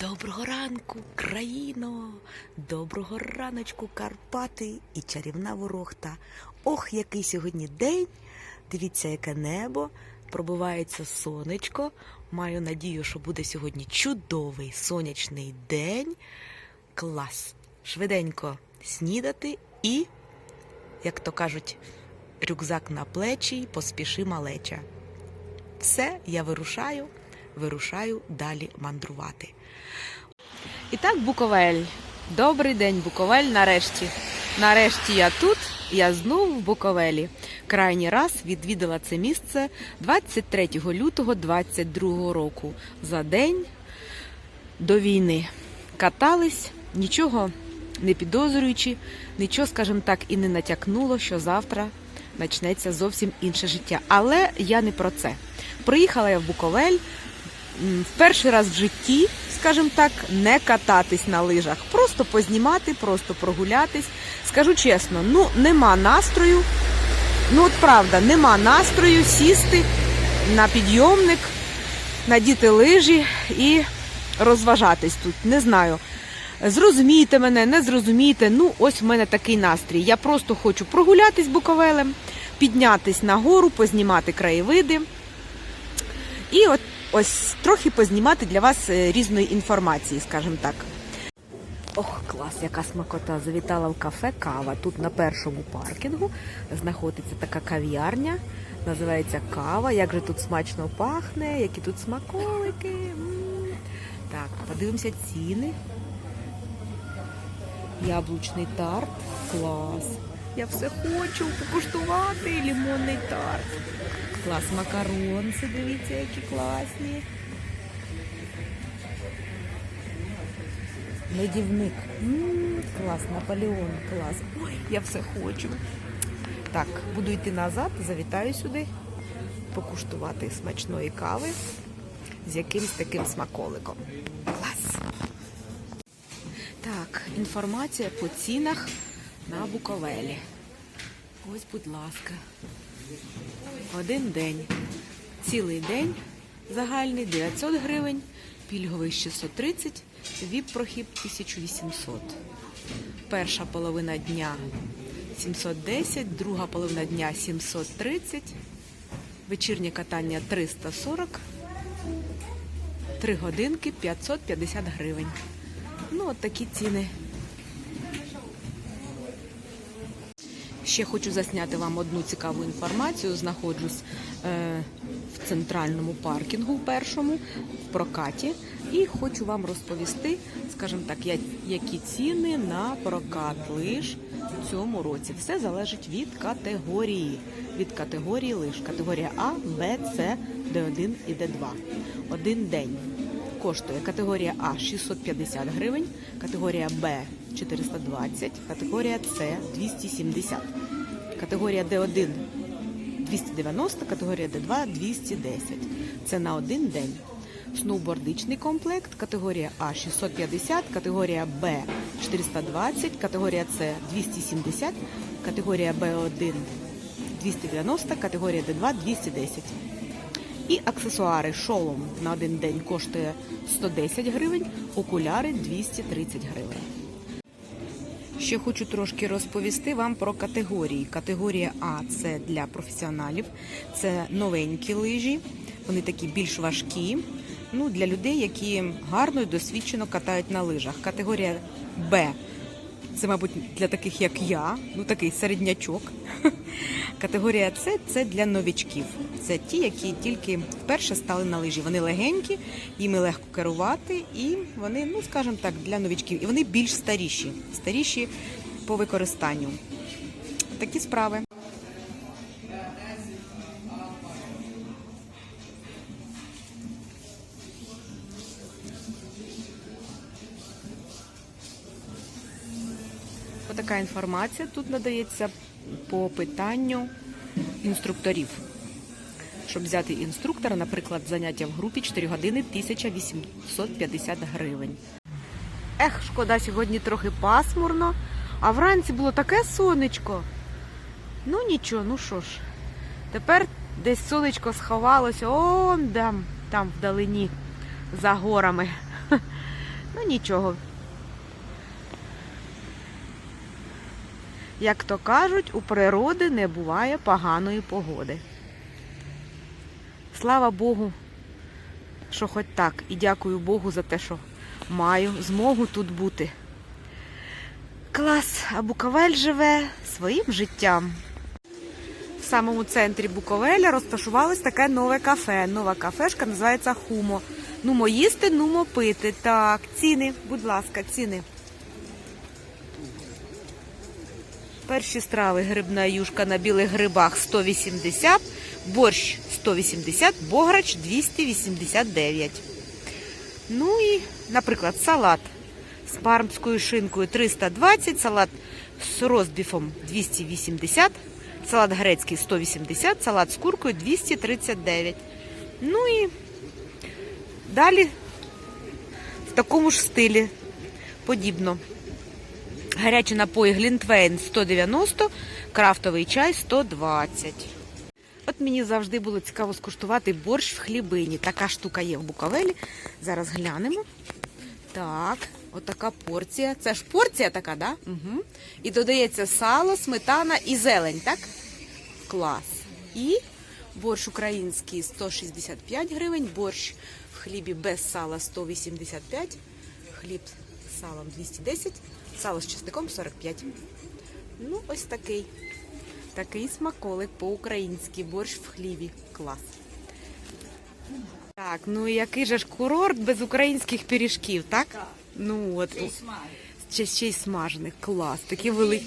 Доброго ранку, країно! Доброго раночку, Карпати і чарівна ворохта. Ох, який сьогодні день! Дивіться, яке небо, пробивається сонечко. Маю надію, що буде сьогодні чудовий сонячний день. Клас! Швиденько снідати і, як то кажуть, рюкзак на плечі, й поспіши малеча. Все, я вирушаю, вирушаю далі мандрувати. І так, Буковель. Добрий день, Буковель. Нарешті. Нарешті я тут. Я знову в Буковелі. Крайній раз відвідала це місце 23 лютого 22 року. За день до війни. Катались, нічого не підозрюючи, нічого, скажімо так, і не натякнуло, що завтра почнеться зовсім інше життя. Але я не про це. Приїхала я в Буковель в перший раз в житті, скажімо так, не кататись на лижах, просто познімати, просто прогулятись. Скажу чесно, ну нема настрою. Ну от правда, нема настрою сісти на підйомник, надіти лижі і розважатись тут. Не знаю. Зрозумієте мене, не зрозумієте. Ну, ось в мене такий настрій. Я просто хочу прогулятись буковелем, піднятись на гору, познімати краєвиди. І от ось трохи познімати для вас е, різної інформації, скажімо так. Ох, клас, яка смакота. Завітала в кафе кава. Тут на першому паркінгу знаходиться така кав'ярня. Називається кава. Як же тут смачно пахне, які тут смаколики. Так, подивимося ціни. Яблучний тарт. Клас. Я все хочу покуштувати лімонний тарт. Клас, макаронці, дивіться, які класні. Медівник. Клас, Наполеон, клас. Ой, я все хочу. Так, буду йти назад, завітаю сюди, покуштувати смачної кави з якимсь таким смаколиком. Клас. Так, інформація по цінах на Буковелі. Ось, будь ласка. Один день. Цілий день загальний 900 гривень, пільговий 630, віп-прохід 1800. Перша половина дня 710, друга половина дня 730, вечірнє катання 340, 3 годинки 550 гривень. Ну, от такі ціни. Ще хочу засняти вам одну цікаву інформацію. Знаходжусь е, в центральному паркінгу першому, в прокаті. І хочу вам розповісти, скажімо так, які ціни на прокат лиж в цьому році. Все залежить від категорії. Від категорії лиж. Категорія А, Б, С, Д1 і Д2. Один день коштує категорія А 650 гривень, категорія Б 420, категорія С 270, категорія Д1 290, категорія Д2 210. Це на один день. Сноубордичний комплект, категорія А 650, категорія Б 420, категорія С 270, категорія Б1 290, категорія Д2 210. І аксесуари шолом на один день коштує 110 гривень, окуляри 230 гривень. Ще хочу трошки розповісти вам про категорії. Категорія А це для професіоналів, це новенькі лижі, вони такі більш важкі. Ну, для людей, які гарно і досвідчено катають на лижах. Категорія Б це, мабуть, для таких, як я, ну такий середнячок. Категорія С це для новічків. Це ті, які тільки вперше стали на лижі. Вони легенькі, їми легко керувати, і вони, ну скажімо так, для новічків. І вони більш старіші, старіші по використанню. Такі справи. Отака інформація тут надається по питанню інструкторів. Щоб взяти інструктора, наприклад, заняття в групі 4 години 1850 гривень. Ех, шкода, сьогодні трохи пасмурно, а вранці було таке сонечко. Ну нічого, ну що ж. Тепер десь сонечко сховалося, он там, там вдалині, за горами. Ну нічого. Як то кажуть, у природи не буває поганої погоди. Слава Богу, що хоч так. І дякую Богу за те, що маю змогу тут бути. Клас, а Буковель живе своїм життям. В самому центрі Буковеля розташувалось таке нове кафе. Нова кафешка називається Хумо. Нумо їсти, нумо пити. Так, ціни, будь ласка, ціни. Перші страви грибна юшка на білих грибах 180, борщ 180, бограч 289. Ну і, наприклад, салат з пармською шинкою 320, салат з розбіфом 280, салат грецький 180, салат з куркою 239. Ну і далі в такому ж стилі подібно. Гарячі напої Глінтвейн 190, крафтовий чай 120. От мені завжди було цікаво скуштувати борщ в хлібині. Така штука є в Буковелі. Зараз глянемо. Так, отака порція. Це ж порція така, да? Угу. І додається сало, сметана і зелень, так? Клас. І борщ український 165 гривень, борщ в хлібі без сала 185, хліб з салом 210, сало з чесником 45. Ну, ось такий. Такий смаколик по-українськи, борщ в хлібі. Клас. Так, ну який же ж курорт без українських пиріжків, так? Ну от. Ще, ще й смажених. Клас. Такі великі.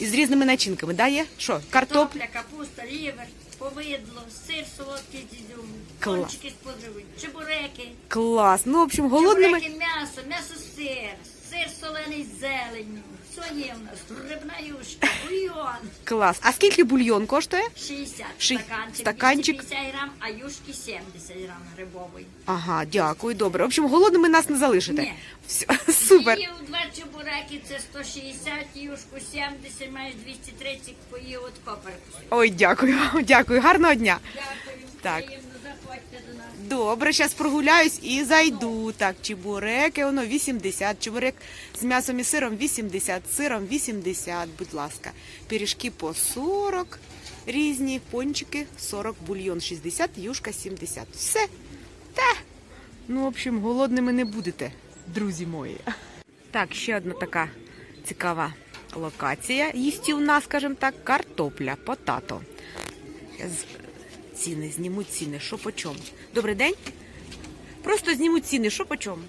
І з різними начинками, да, є? Що? Картоп? Картопля, капуста, лівер, повидло, сир солодкий з ізюмом, Клас. кончики з подривою, чебуреки, Клас. Ну, в общем, голодними. чебуреки, м'ясо, м'ясо сир, сир солений з зеленню. Що є нас? Грибна юшка, бульйон. Клас. А скільки бульйон коштує? 60 Ши- стаканчик, стаканчик. 250 грам, а юшки 70 грам грибової. Ага, дякую, добре. В общем, голодними нас не залишите. Ні. Все, супер. Поїв два чебуреки, це 160, юшку 70, маєш 230, поїв от копер. Ой, дякую, дякую. Гарного дня. Дякую, Так. приємно, заходьте до нас. Добре, зараз прогуляюсь і зайду. Так, чебуреки, воно 80, чебурек з м'ясом і сиром 80, з сиром 80, будь ласка. Пиріжки по 40 різні, пончики 40, бульйон 60, юшка 70. Все. Та. Ну, в общем, голодними не будете, друзі мої. Так, ще одна така цікава локація. Їстівна, скажімо так, картопля, потато. Ціни, зніму ціни, що по чому. Добрий день. Просто зніму ціни, що по чому.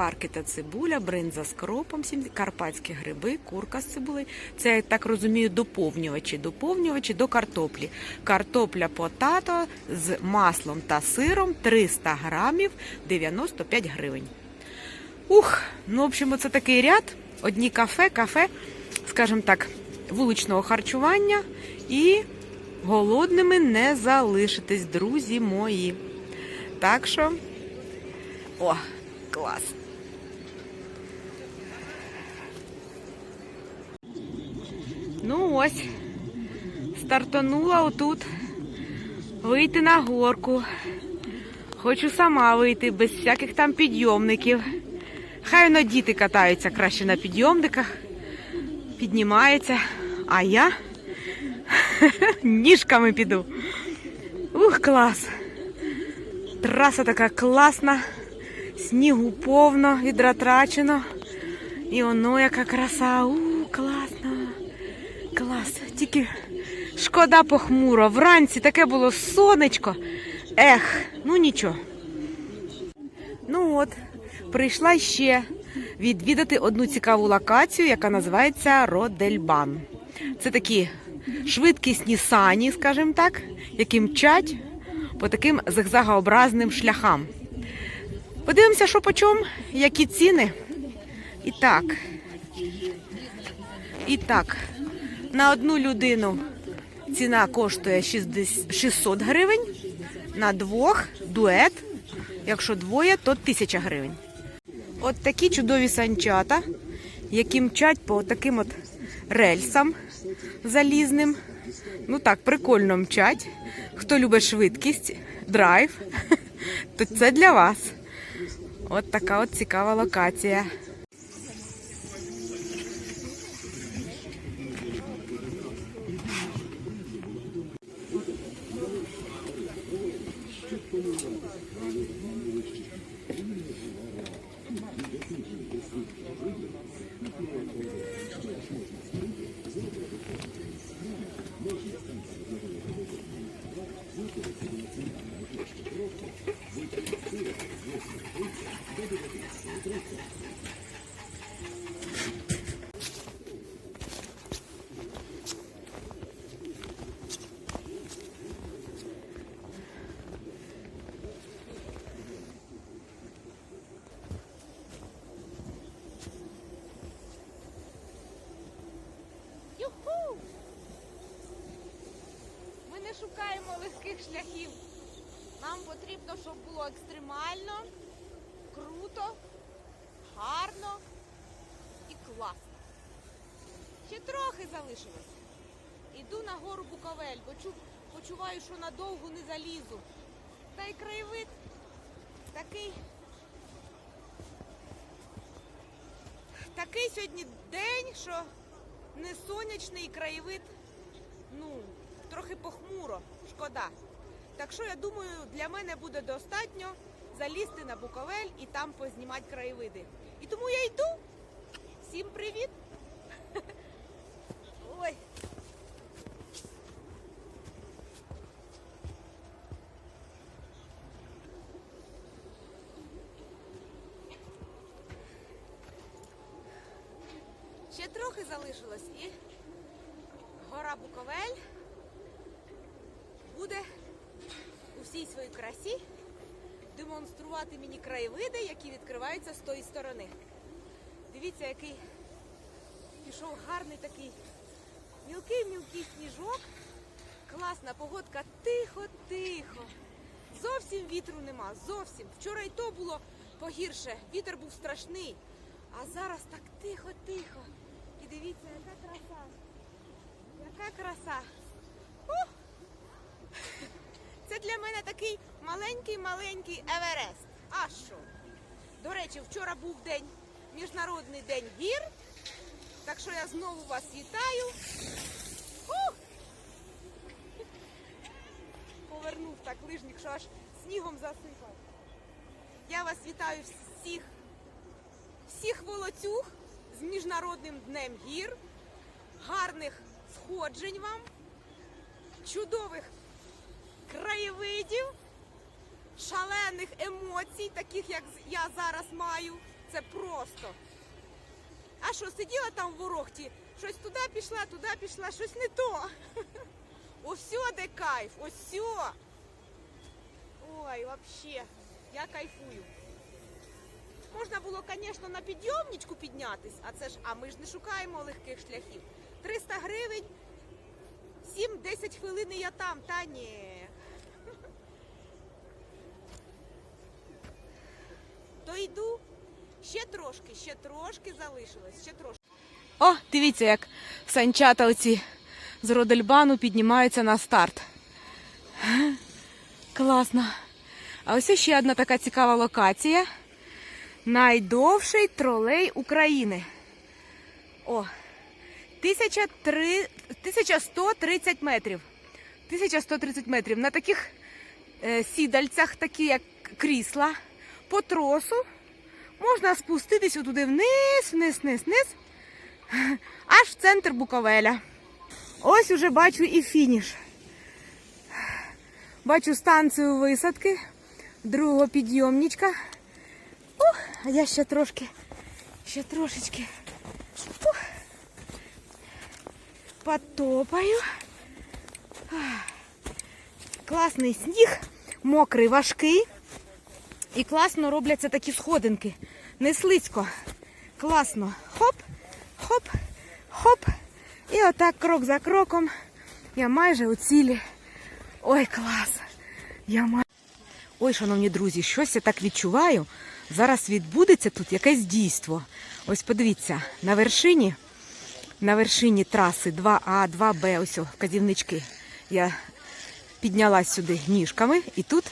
Шкварки та цибуля, бринза з кропом, карпатські гриби, курка з цибулею. Це, я так розумію, доповнювачі. Доповнювачі до картоплі. Картопля потато з маслом та сиром 300 грамів 95 гривень. Ух, ну, в общем, це такий ряд. Одні кафе, кафе, скажімо так, вуличного харчування. І голодними не залишитесь, друзі мої. Так що, о, клас. Ну ось, стартанула отут вийти на горку. Хочу сама вийти без всяких там підйомників. Хай воно діти катаються краще на підйомниках, піднімаються, а я ніжками піду. Ух, клас! Траса така класна, снігу повно, відратрачено. І воно яка краса. У, класно. Клас. Тільки шкода похмуро. Вранці таке було сонечко. Ех, ну нічого. Ну от, прийшла ще відвідати одну цікаву локацію, яка називається Родельбан. Це такі швидкісні сані, скажімо так, які мчать по таким зигзагообразним шляхам. Подивимося, що по чому, які ціни. І так. І так, на одну людину ціна коштує 600 гривень, на двох дует. Якщо двоє, то 1000 гривень. От такі чудові санчата, які мчать по таким от рельсам залізним. Ну так, прикольно мчать. Хто любить швидкість, драйв, то це для вас. От така от цікава локація. Юху! Ми не шукаємо легких шляхів. Нам потрібно, щоб було екстремально, круто, гарно і класно. Ще трохи залишилось. Іду на гору Буковель, бо чу- почуваю, що надовго не залізу. Та й краєвид такий. Такий сьогодні день, що не сонячний краєвид, ну, трохи похмуро, шкода. Так що я думаю, для мене буде достатньо залізти на Буковель і там познімати краєвиди. І тому я йду. Всім привіт! Ой. Ще трохи залишилось і гора Буковель буде у всій своїй красі демонструвати мені краєвиди, які відкриваються з тої сторони. Дивіться, який пішов гарний такий мілкий-мілкий сніжок. Класна погодка, тихо-тихо. Зовсім вітру нема, зовсім. Вчора і то було погірше. Вітер був страшний. А зараз так тихо-тихо. І дивіться, яка краса. Яка краса. Ух! Це для мене такий маленький-маленький Еверест. А що? До речі, вчора був день, Міжнародний день гір. Так що я знову вас вітаю. Ух! Повернув так лижник, що аж снігом засипав. Я вас вітаю всіх, всіх волоцюг з Міжнародним днем гір. Гарних сходжень вам, чудових краєвидів, шалених емоцій, таких як я зараз маю. Це просто. А що, сиділа там в ворохті, щось туди пішла, туди пішла, щось не то. Ось де кайф, ось. Ой, вообще, я кайфую. Можна було, звісно, на підйомничку піднятись, а це ж, а ми ж не шукаємо легких шляхів. 300 гривень, 7-10 хвилин і я там, та ні. То йду. Ще трошки, ще трошки залишилось, ще трошки. О, дивіться, як санчата оці з Родельбану піднімаються на старт. Класно. А ось ще одна така цікава локація. Найдовший тролей України. О, 1130 метрів. 1130 метрів. На таких е, сідальцях, такі як крісла, по тросу можна спуститися туди вниз, вниз, вниз, вниз, аж в центр Буковеля. Ось уже бачу і фініш. Бачу станцію висадки другого підйомничка. Ух, а я ще трошки, ще трошечки. Ух, потопаю. Класний сніг, мокрий, важкий. І класно робляться такі сходинки. Не слизько. Класно. Хоп, хоп, хоп. І отак крок за кроком. Я майже у цілі. Ой, клас. Я май... Ой, шановні друзі, щось я так відчуваю. Зараз відбудеться тут якесь дійство. Ось подивіться, на вершині, на вершині траси 2А, 2Б, ось вказівнички. Я піднялась сюди ніжками, і тут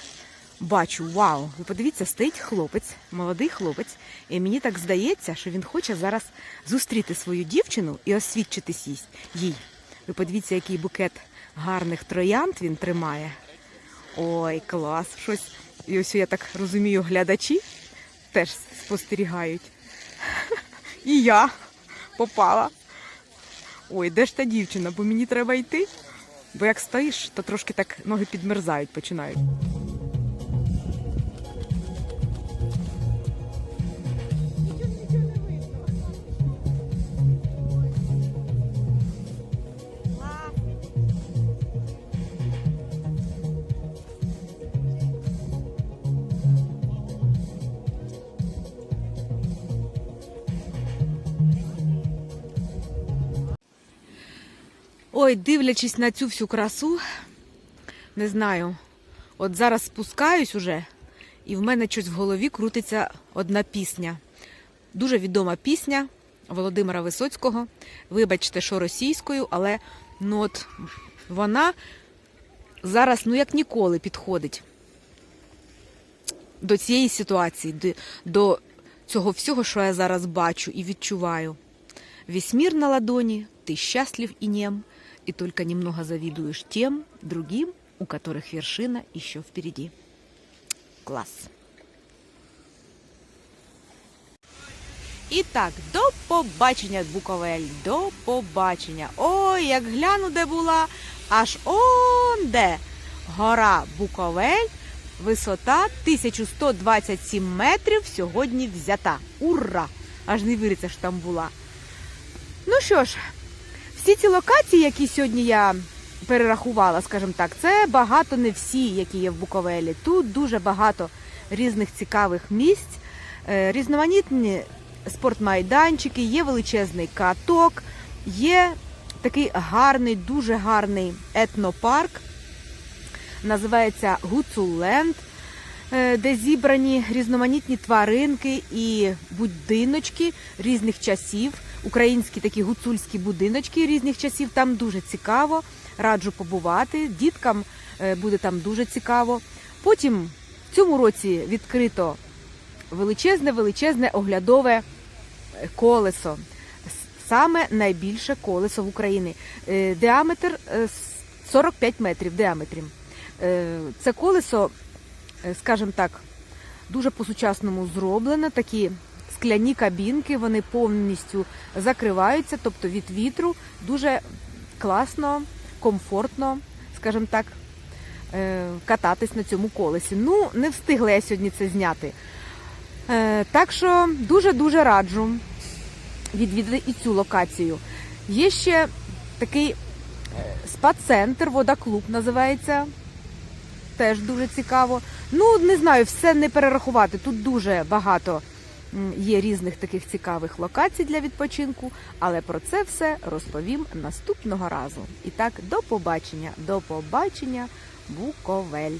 бачу, вау, ви подивіться, стоїть хлопець, молодий хлопець, і мені так здається, що він хоче зараз зустріти свою дівчину і освідчитись їй-. Ви подивіться, який букет гарних троянд він тримає. Ой, клас! Щось. І ось я так розумію, глядачі теж спостерігають. І я попала. Ой, де ж та дівчина? Бо мені треба йти. Бо як стоїш, то трошки так ноги підмерзають, починають. Ой, дивлячись на цю всю красу, не знаю. От зараз спускаюсь уже, і в мене щось в голові крутиться одна пісня. Дуже відома пісня Володимира Висоцького. Вибачте, що російською, але ну от вона зараз, ну як ніколи, підходить до цієї ситуації, до, цього всього, що я зараз бачу і відчуваю. Весь на ладони, ты счастлив и нем, и только немного завидуешь тем, другим, у которых вершина еще впереди. Клас. І так, до побачення, Буковель, до побачення. Ой, як гляну, де була, аж он де. Гора Буковель, висота 1127 метрів сьогодні взята. Ура! Аж не віриться, що там була. Ну що ж, всі ці локації, які сьогодні я перерахувала, скажімо так, це багато не всі, які є в Буковелі. Тут дуже багато різних цікавих місць, е, різноманітні спортмайданчики, є величезний каток, є такий гарний, дуже гарний етнопарк. Називається Гуцуленд, е, де зібрані різноманітні тваринки і будиночки різних часів. Українські такі гуцульські будиночки різних часів. Там дуже цікаво. Раджу побувати. Діткам е, буде там дуже цікаво. Потім в цьому році відкрито величезне, величезне оглядове е, колесо. Саме найбільше колесо в Україні. Е, Діаметр е, с- 45 метрів діаметрів. Е, Це колесо, скажімо так, дуже по-сучасному зроблено. Такі скляні кабінки, вони повністю закриваються, тобто від вітру дуже класно, комфортно, скажімо так, е, кататись на цьому колесі. Ну, не встигла я сьогодні це зняти. Е, Так що дуже-дуже раджу відвідати і цю локацію. Є ще такий е, спа-центр, вода-клуб називається. Теж дуже цікаво. Ну, не знаю, все не перерахувати. Тут дуже багато є різних таких цікавих локацій для відпочинку, але про це все розповім наступного разу. І так, до побачення, до побачення, Буковель.